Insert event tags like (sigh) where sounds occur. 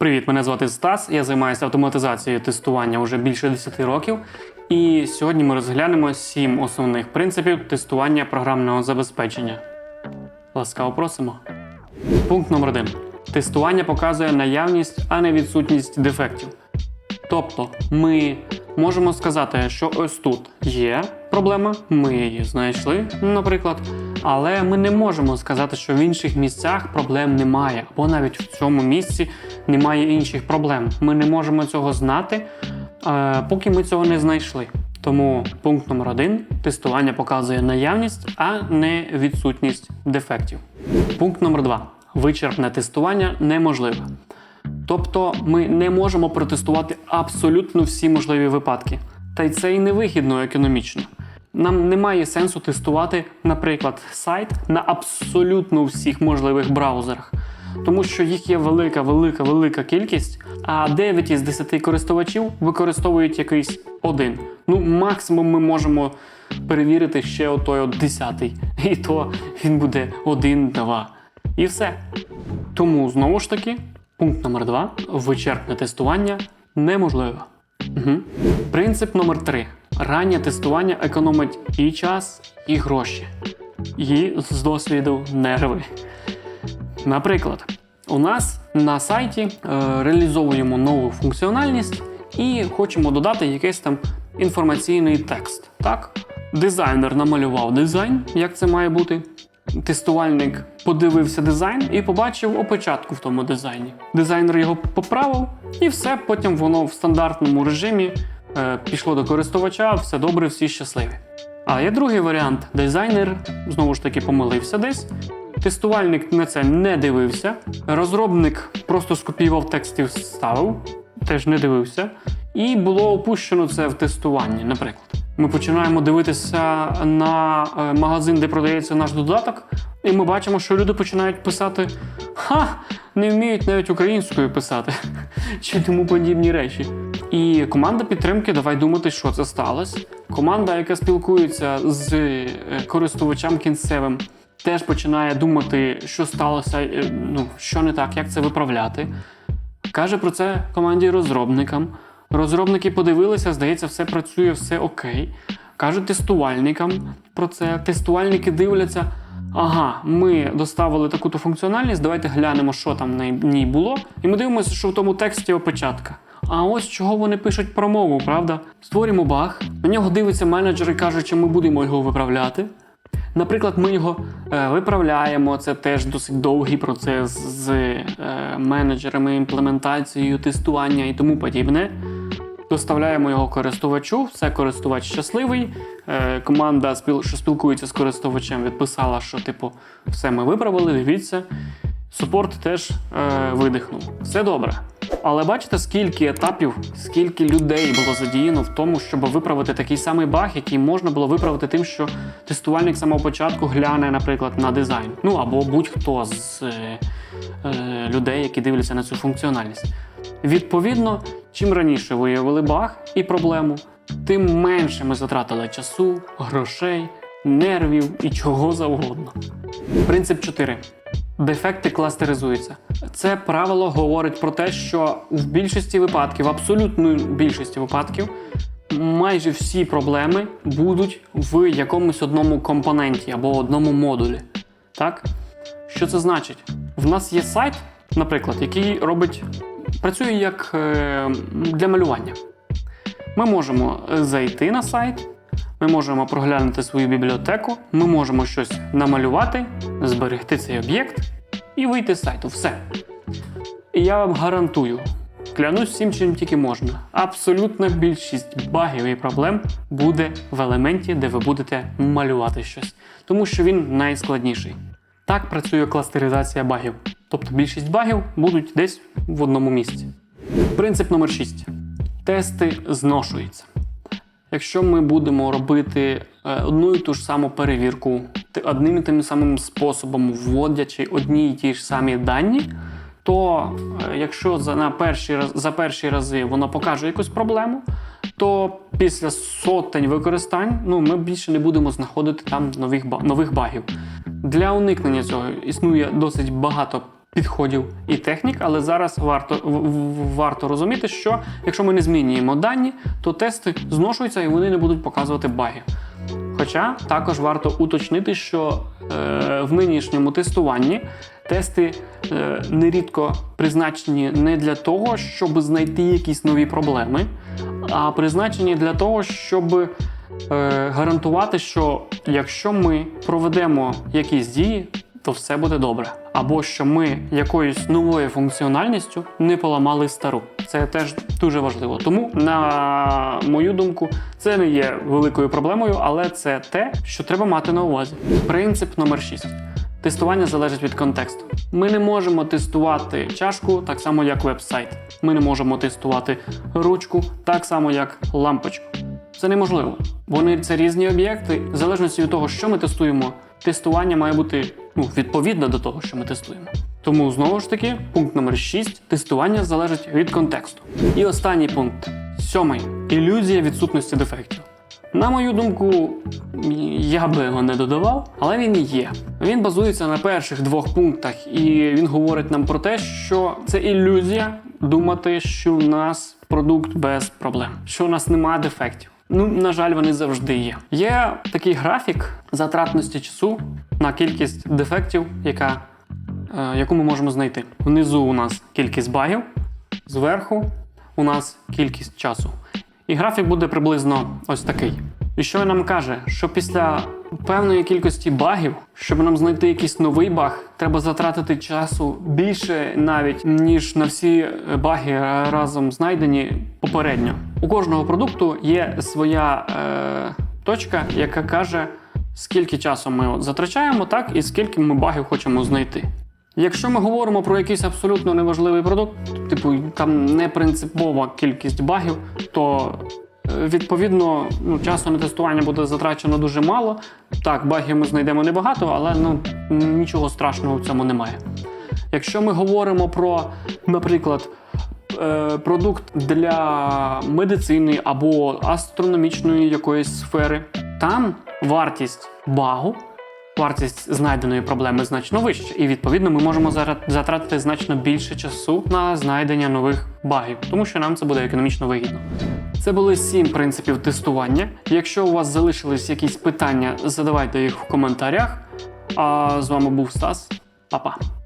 Привіт, мене звати Стас. Я займаюся автоматизацією тестування вже більше 10 років. І сьогодні ми розглянемо 7 основних принципів тестування програмного забезпечення. Ласкаво просимо. Пункт номер 1. Тестування показує наявність, а не відсутність дефектів. Тобто, ми можемо сказати, що ось тут є проблема, ми її знайшли, наприклад, але ми не можемо сказати, що в інших місцях проблем немає, або навіть в цьому місці немає інших проблем. Ми не можемо цього знати, е, поки ми цього не знайшли. Тому пункт номер один тестування показує наявність, а не відсутність дефектів. Пункт номер два вичерпне тестування неможливе. Тобто ми не можемо протестувати абсолютно всі можливі випадки. Та й це і невигідно економічно. Нам немає сенсу тестувати, наприклад, сайт на абсолютно всіх можливих браузерах, тому що їх є велика, велика, велика кількість, а 9 із 10 користувачів використовують якийсь один. Ну, максимум ми можемо перевірити ще отой от 10, і то він буде один-два. І все. Тому знову ж таки, пункт номер 2 вичерпне тестування неможливо. Угу. Принцип номер 3 раннє тестування економить і час, і гроші. І з досвіду нерви. Наприклад, у нас на сайті е, реалізовуємо нову функціональність і хочемо додати якийсь там інформаційний текст. Так? Дизайнер намалював дизайн, як це має бути. Тестувальник подивився дизайн і побачив опечатку в тому дизайні. Дизайнер його поправив, і все. Потім воно в стандартному режимі пішло до користувача, все добре, всі щасливі. А є другий варіант: дизайнер знову ж таки помилився десь. Тестувальник на це не дивився. Розробник просто скопіював текст і вставив, теж не дивився. І було опущено це в тестуванні, наприклад. Ми починаємо дивитися на е, магазин, де продається наш додаток, і ми бачимо, що люди починають писати: Ха, не вміють навіть українською писати (laughs) чи тому подібні речі. І команда підтримки, давай думати, що це сталося. Команда, яка спілкується з е, користувачем кінцевим, теж починає думати, що сталося, е, ну що не так, як це виправляти. Каже про це команді розробникам. Розробники подивилися, здається, все працює, все окей. Кажуть тестувальникам про це. Тестувальники дивляться. Ага, ми доставили таку-то функціональність, давайте глянемо, що там на ній було. І ми дивимося, що в тому тексті опечатка. А ось чого вони пишуть про мову, правда? Створюємо баг, на нього дивиться менеджер і каже, що ми будемо його виправляти. Наприклад, ми його е, виправляємо. Це теж досить довгий процес з е, менеджерами, імплементацією, тестування і тому подібне. Доставляємо його користувачу, все користувач щасливий. Е, команда, що спілкується з користувачем, відписала, що типу, все ми виправили, дивіться. Супорт теж е, видихнув. Все добре. Але бачите, скільки етапів, скільки людей було задіяно в тому, щоб виправити такий самий баг, який можна було виправити тим, що тестувальник самого початку гляне, наприклад, на дизайн. Ну або будь-хто з е, е, людей, які дивляться на цю функціональність. Відповідно, чим раніше виявили баг і проблему, тим менше ми затратили часу, грошей, нервів і чого завгодно. Принцип 4. Дефекти кластеризуються. Це правило говорить про те, що в більшості випадків, в абсолютної більшості випадків, майже всі проблеми будуть в якомусь одному компоненті або одному модулі. Так? Що це значить? В нас є сайт, наприклад, який робить, працює як е, для малювання. Ми можемо зайти на сайт, ми можемо проглянути свою бібліотеку, ми можемо щось намалювати, зберегти цей об'єкт і вийти з сайту. Все. І я вам гарантую, клянусь всім, чим тільки можна. Абсолютна більшість багів і проблем буде в елементі, де ви будете малювати щось, тому що він найскладніший. Так працює кластеризація багів. Тобто більшість багів будуть десь в одному місці. Принцип номер 6. Тести зношуються. Якщо ми будемо робити е, одну і ту ж саму перевірку одним і тим самим способом, вводячи одні й ті ж самі дані, то е, якщо за, на перші, за перші рази воно покаже якусь проблему, то після сотень використань ну, ми більше не будемо знаходити там нових, нових багів. Для уникнення цього існує досить багато підходів і технік, але зараз варто, варто розуміти, що якщо ми не змінюємо дані, то тести зношуються і вони не будуть показувати баги. Хоча також варто уточнити, що е, в нинішньому тестуванні тести е, нерідко призначені не для того, щоб знайти якісь нові проблеми, а призначені для того, щоб е, гарантувати, що якщо ми проведемо якісь дії, то все буде добре. Або що ми якоюсь новою функціональністю не поламали стару. Це теж дуже важливо. Тому, на мою думку, це не є великою проблемою, але це те, що треба мати на увазі. Принцип номер 6. Тестування залежить від контексту. Ми не можемо тестувати чашку так само, як веб-сайт. Ми не можемо тестувати ручку так само, як лампочку. Це неможливо. Вони це різні об'єкти. В залежності від того, що ми тестуємо, тестування має бути ну, відповідно до того, що ми тестуємо. Тому знову ж таки, пункт номер 6 тестування залежить від контексту. І останній пункт сьомий ілюзія відсутності дефектів. На мою думку, я би його не додавав, але він є. Він базується на перших двох пунктах, і він говорить нам про те, що це ілюзія думати, що в нас продукт без проблем, що у нас немає дефектів. Ну, на жаль, вони завжди є. Є такий графік затратності часу на кількість дефектів, яка, е, яку ми можемо знайти. Внизу у нас кількість багів, зверху у нас кількість часу. І графік буде приблизно ось такий. І що він нам каже, що після певної кількості багів, щоб нам знайти якийсь новий баг, треба затратити часу більше навіть ніж на всі баги разом знайдені попередньо. У кожного продукту є своя е, точка, яка каже, скільки часу ми от затрачаємо, так і скільки ми багів хочемо знайти. Якщо ми говоримо про якийсь абсолютно неважливий продукт, типу там не принципова кількість багів, то е, відповідно ну, часу на тестування буде затрачено дуже мало. Так, багів ми знайдемо небагато, але ну нічого страшного в цьому немає. Якщо ми говоримо про, наприклад, е, продукт для медицини або астрономічної якоїсь сфери, там вартість багу вартість знайденої проблеми значно вища, і відповідно ми можемо затратити значно більше часу на знайдення нових багів, тому що нам це буде економічно вигідно. Це були сім принципів тестування. Якщо у вас залишились якісь питання, задавайте їх в коментарях. А з вами був Стас. Па-па.